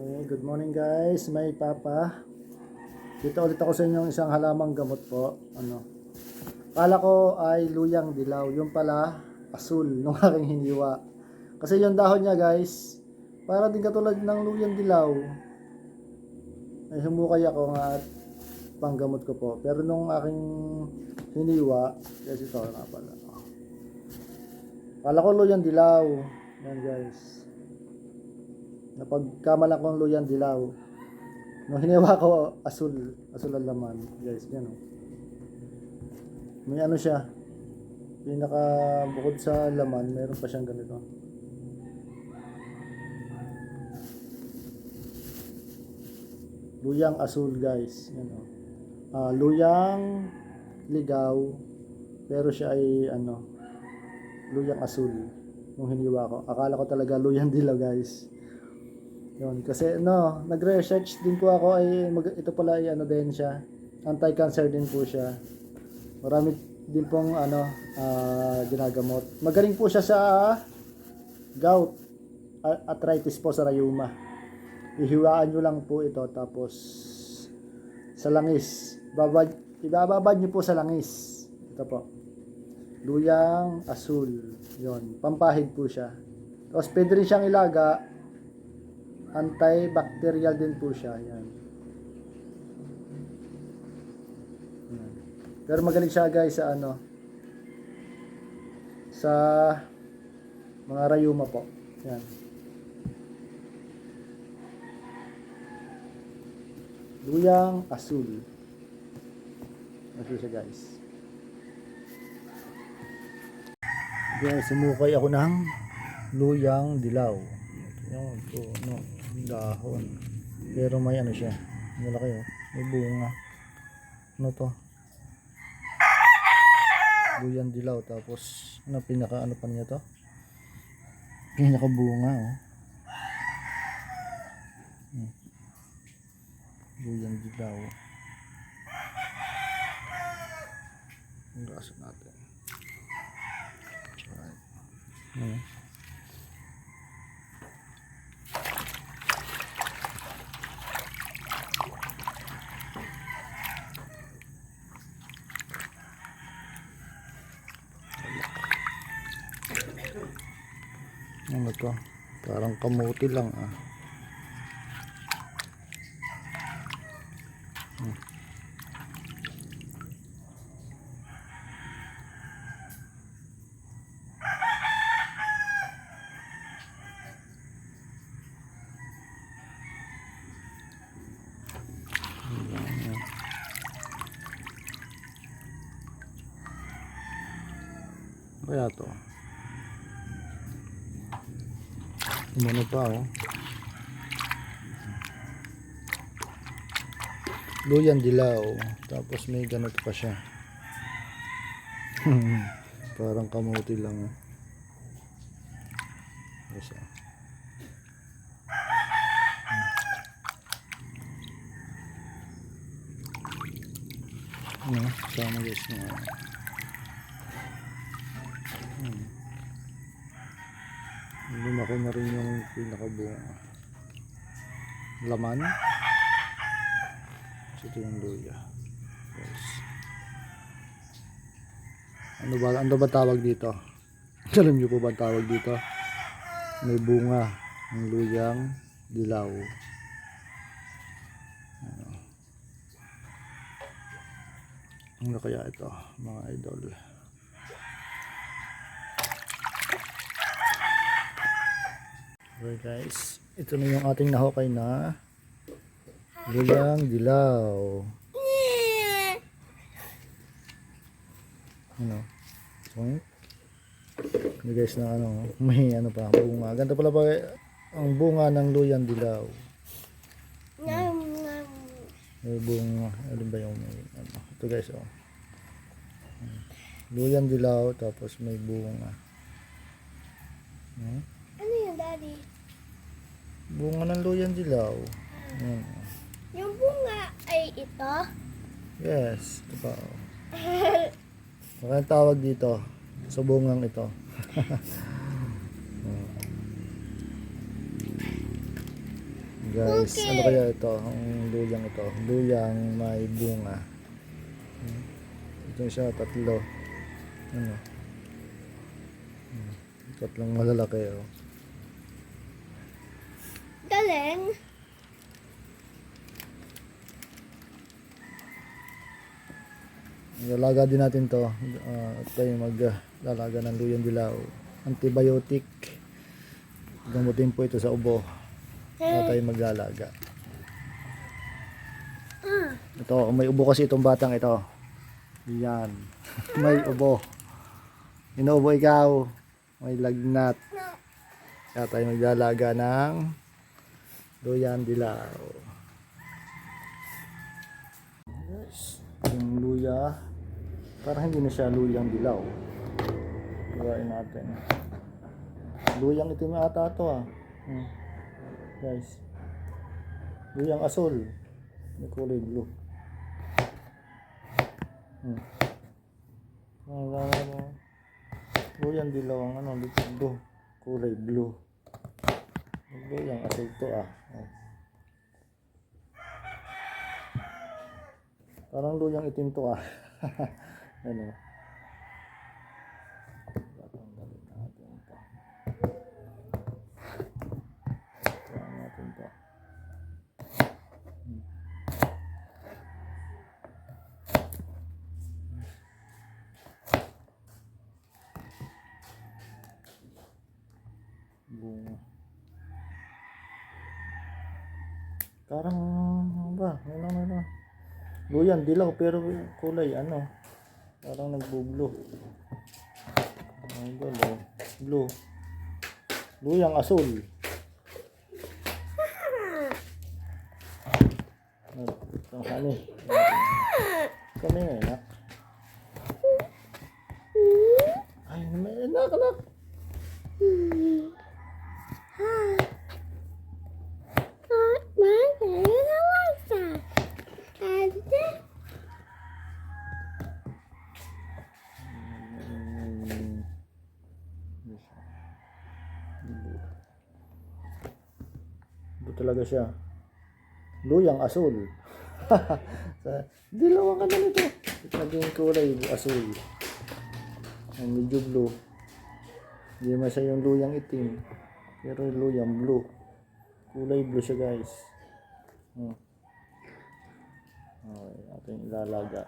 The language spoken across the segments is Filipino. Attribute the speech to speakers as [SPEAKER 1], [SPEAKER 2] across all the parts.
[SPEAKER 1] Okay, good morning guys. May papa. Dito ulit ako sa inyong isang halamang gamot po. Ano? Kala ko ay luyang dilaw. Yung pala, asul nung aking hiniwa. Kasi yung dahon niya guys, para din katulad ng luyang dilaw. Ay humukay ako nga at panggamot ko po. Pero nung aking hiniwa, guys ito nga pala. Kala ko luyang dilaw. Yan guys. Napagkamalan kong luyang dilaw. Nung hiniwa ko, asul. Asul ang laman. Guys, yan o. May ano siya. Pinaka bukod sa laman, meron pa siyang ganito. Luyang asul guys. Yan o. Ah, luyang ligaw. Pero siya ay ano, luyang asul. Nung hiniwa ko. Akala ko talaga luyang dilaw guys. Yun, kasi no, nagre-research din po ako ay mag, ito pala ay ano din siya. Anti-cancer din po siya. Marami din pong ano ah, ginagamot. Magaling po siya sa gout, arthritis po sa rayuma. Ihiwaan nyo lang po ito tapos sa langis. Babad, ibababad nyo po sa langis. Ito po. Luyang asul. Yon, pampahid po siya. Tapos pwede rin siyang ilaga antibacterial din po siya. Yan. Yan. Pero magaling siya guys sa ano sa mga rayuma po. Yan. Luyang asul. Asul siya guys. Guys, sumukay ako ng luyang dilaw. Yan, ito, no, dahon. Pero may ano siya. Malaki oh. May bunga. Ano to? Luyang dilaw. Tapos, ano pinaka ano pa niya to? Pinaka bunga oh. Hmm. Luyang dilaw. Ang natin. Alright. Hmm. Ano to? Parang kamuti lang ah. Hmm. Kaya to. Umano pa oh. Luyan dilaw. Tapos may ganito pa siya. Parang kamuti lang oh. Yes. Hmm. Ano, sama guys na. Hmm. Lumaki na rin yung pinakabunga. Laman. So, ito yung luya. Yes. Ano ba, ano ba tawag dito? Alam niyo po ba tawag dito? May bunga ng luyang dilaw. Ano. Ano kaya ito, mga idol? Okay guys, ito na yung ating nahukay na luyang dilaw. Ano? Point. Hindi guys na ano, may ano pa, bunga. Ganda pala pa ang bunga ng luyang dilaw. May bunga. Alin ba yung may ano? Ito guys oh. Luyang dilaw tapos may bunga. Hmm?
[SPEAKER 2] Daddy?
[SPEAKER 1] Bunga ng luyang dilaw. Ayan.
[SPEAKER 2] Yung bunga ay ito?
[SPEAKER 1] Yes, ito pa. Oh. Ano ang tawag dito sa bungang ito? Guys,
[SPEAKER 2] Okay.
[SPEAKER 1] ano kaya ito? Ang luyang ito. Luyang may bunga. Hmm. Ito siya, tatlo. Ano? Hmm. Tatlong malalaki oh.
[SPEAKER 2] Galing.
[SPEAKER 1] Lalaga din natin to. Uh, tayo maglalaga ng luyang dilaw. Antibiotic. Gamutin po ito sa ubo. Kaya tayo maglalaga.
[SPEAKER 2] Ah,
[SPEAKER 1] Ito, may ubo kasi itong batang ito. Yan. may ubo. Inuubo ikaw. May lagnat. Kaya tayo maglalaga ng luyan dilaw. Yes. Yung luya. Parang hindi na siya luyang dilaw. Gawain natin. Luyang itim ata ito ah. Hmm. Guys. Luyang asul. May kulay blue. Hmm. Wala mo. Luyang dilaw ang ano, blue. Kulay blue. Luyang asul to ah. Oh. Parang luyang itim to ah. ano. Tatanggalin natin to. Tatanggalin natin to. bunga. Parang ano ba? Luyan, dilaw pero kulay ano. Parang nagbo-blue. Ang gulo. Blue. Luyang asul. Ang hani. Kami nga nak. Ay, anak, anak. Hmm. Ito talaga siya. Luyang asul. Sa- Dilaw ang ano nito. Naging kulay asul. Ang medyo blue. Hindi naman siya yung luyang itim. Pero luyang blue. Kulay blue siya guys. Hmm. Okay, ating ilalaga.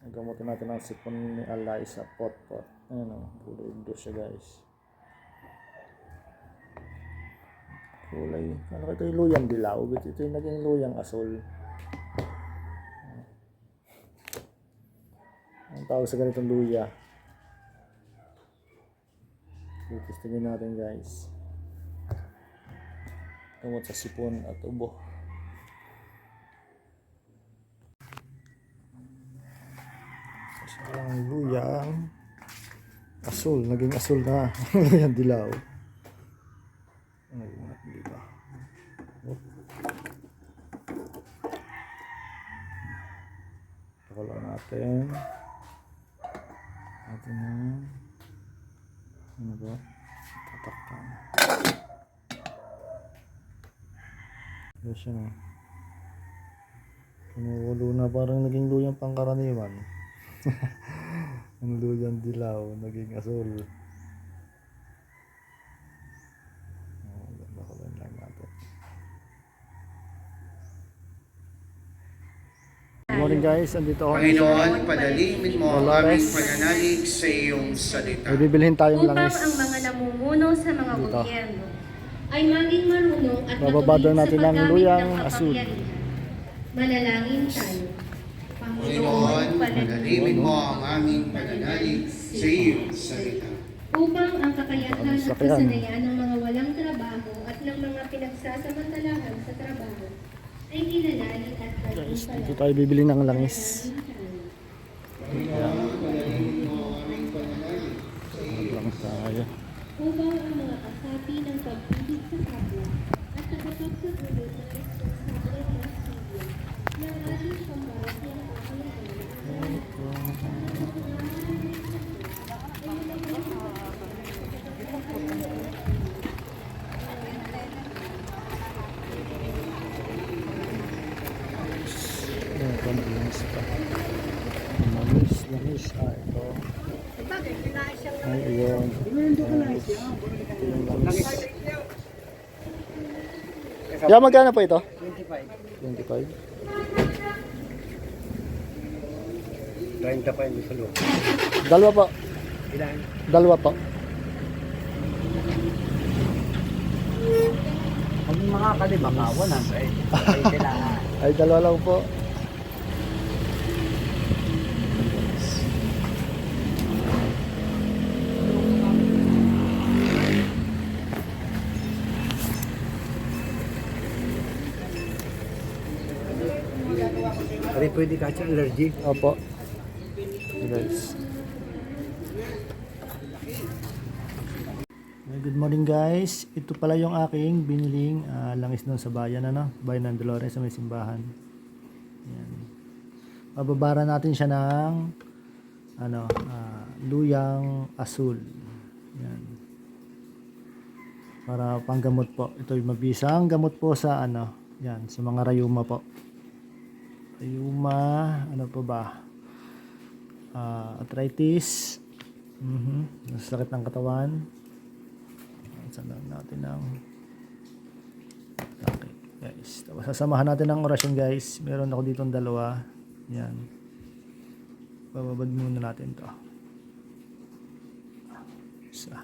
[SPEAKER 1] Nagamutin natin ang sipon ni Alay sa pot-pot. Ayan o, kulay blue siya guys. Kulay, ano ito yung luyang dilaw, ito yung naging luyang asul. Ang tawag sa ganitong luya. Titistingin natin guys. Gamot sa sipon at ubo. Isang luyang asul, naging asul na luyang dilaw. Ay, di ba? Oh. Pakala natin. Natin na. Ano ba? Tatakpan. Kaya siya na. Kumukulo na parang naging luyang pangkaraniwan. Ang luyang dilaw, naging asul. Oh, bakulan lang natin. Good morning guys, andito ako.
[SPEAKER 3] Panginoon, padalimin mo ang aming pananalig sa iyong salita.
[SPEAKER 1] May bibilhin tayong
[SPEAKER 4] upang
[SPEAKER 1] langis.
[SPEAKER 4] ang mga namumuno sa mga
[SPEAKER 1] Dito.
[SPEAKER 4] gobyerno ay maging marunong at
[SPEAKER 1] Bababa daw
[SPEAKER 4] matuwid sa
[SPEAKER 1] natin ng luyang
[SPEAKER 4] ng
[SPEAKER 1] asul.
[SPEAKER 4] Manalangin tayo.
[SPEAKER 3] Panginoon, padalimin mo ang aming pananalig sa iyong salita.
[SPEAKER 4] upang ang kakayahan
[SPEAKER 1] Ang
[SPEAKER 4] at kasanayan ng mga walang trabaho at ng mga pinagsasamantalahan sa trabaho
[SPEAKER 1] Guys, dito tayo bibili ng langis. Lang tayo.
[SPEAKER 4] Upang ang mga kasapi ng pag-ibig sa kapwa at nakapagsagulo ng responsable na studio ng ating pambahagyang kakayahan
[SPEAKER 1] langis pa. Langis. Ah, ito. Ay, ayun. Langis. Kaya magkano po ito? 25. 25?
[SPEAKER 5] 30 pa yung sa loob.
[SPEAKER 1] Dalawa po.
[SPEAKER 5] Ilan?
[SPEAKER 1] Dalawa po.
[SPEAKER 5] Pag mga kalima ka, 100. Ay, kailangan.
[SPEAKER 1] Ay, dalawa lang po.
[SPEAKER 5] Pwede ka sa allergy.
[SPEAKER 1] Opo. Guys. Good morning guys. Ito pala yung aking biniling ah, langis doon sa bayan ano, bayan ng Dolores sa may simbahan. Yan. Bababara natin siya ng ano, ah, luyang asul. Yan. Para panggamot po. Ito yung mabisang gamot po sa ano, yan, sa mga rayuma po. Rayuma, ano pa ba? Ah, arthritis. Mhm. Sakit ng katawan. Sandan natin ng Okay, guys. Tapos sasamahan natin ng orasyon, guys. Meron ako dito dalawa. Yan. Bababad muna natin to. Isa.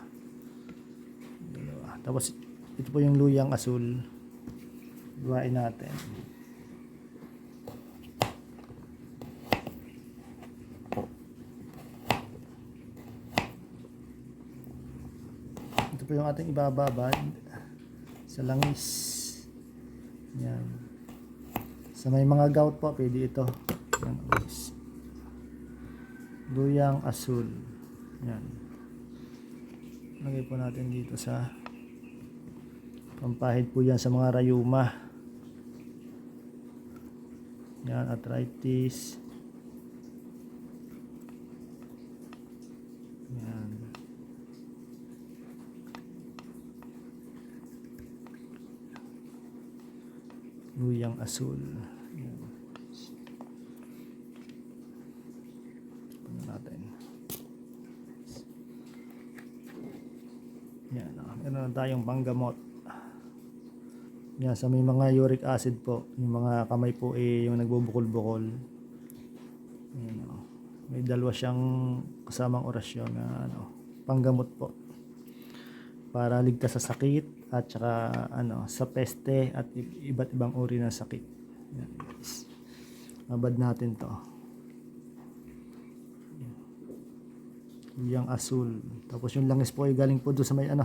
[SPEAKER 1] Dalawa. Tapos ito po yung luyang asul. Iwain natin. Ito yung ating ibababad sa langis. Yan. Sa may mga gout po, pwede ito. Yan, guys. Luyang asul. Yan. Lagay po natin dito sa pampahid po yan sa mga rayuma. Yan, arthritis. Yan. Luyang asul. Ano natin. Yan. ah. Meron na tayong panggamot. Yan, sa may mga uric acid po, yung mga kamay po eh, yung nagbubukol-bukol. Yan, ah. May dalawa siyang kasamang orasyon na ano, panggamot po. Para ligtas sa sakit at saka ano, sa peste at iba't ibang uri ng sakit. Yan, natin to. Yung asul. Tapos yung langis po ay galing po doon sa may ano,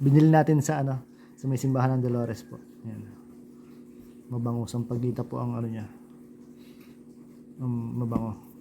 [SPEAKER 1] binili natin sa ano, sa may simbahan ng Dolores po. Yan. Mabango. Sampagita po ang ano niya. Um, mabango.